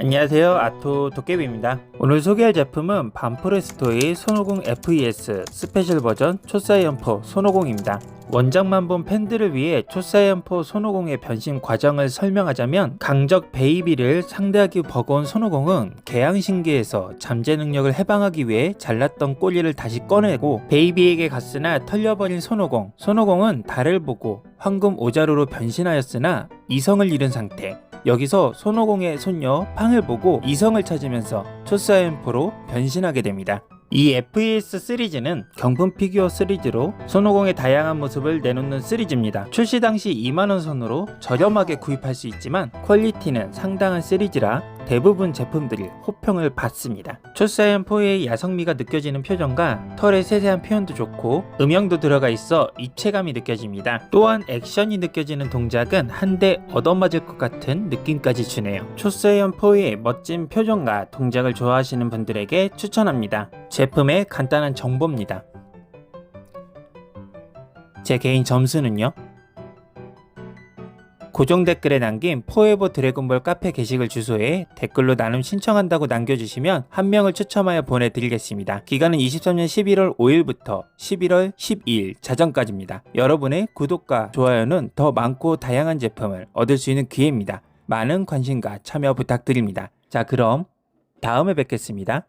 안녕하세요. 아토 도깨비입니다. 오늘 소개할 제품은 반프레스토의 손오공 FES 스페셜 버전 초사이언포 손오공입니다. 원작만 본 팬들을 위해 초사이언포 손오공의 변신 과정을 설명하자면 강적 베이비를 상대하기 버거운 손오공은 개양신기에서 잠재 능력을 해방하기 위해 잘랐던 꼬리를 다시 꺼내고 베이비에게 갔으나 털려버린 손오공 손오공은 달을 보고 황금 오자루로 변신하였으나 이성을 잃은 상태 여기서 손오공의 손녀 팡을 보고 이성을 찾으면서 초사엠포로 변신하게 됩니다. 이 FES 시리즈는 경품 피규어 시리즈로 손오공의 다양한 모습을 내놓는 시리즈입니다. 출시 당시 2만원 선으로 저렴하게 구입할 수 있지만 퀄리티는 상당한 시리즈라 대부분 제품들이 호평을 받습니다. 초사이언 4의 야성미가 느껴지는 표정과 털의 세세한 표현도 좋고 음영도 들어가 있어 입체감이 느껴집니다. 또한 액션이 느껴지는 동작은 한 대 얻어맞을 것 같은 느낌까지 주네요. 초사이언 4의 멋진 표정과 동작을 좋아하시는 분들에게 추천합니다. 제품의 간단한 정보입니다. 제 개인 점수는요. 고정 댓글에 남긴 포에버 드래곤볼 카페 게시글 주소에 댓글로 나눔 신청한다고 남겨주시면 한 명을 추첨하여 보내드리겠습니다. 기간은 23년 11월 5일부터 11월 12일 자정까지입니다. 여러분의 구독과 좋아요는 더 많고 다양한 제품을 얻을 수 있는 기회입니다. 많은 관심과 참여 부탁드립니다. 자 그럼 다음에 뵙겠습니다.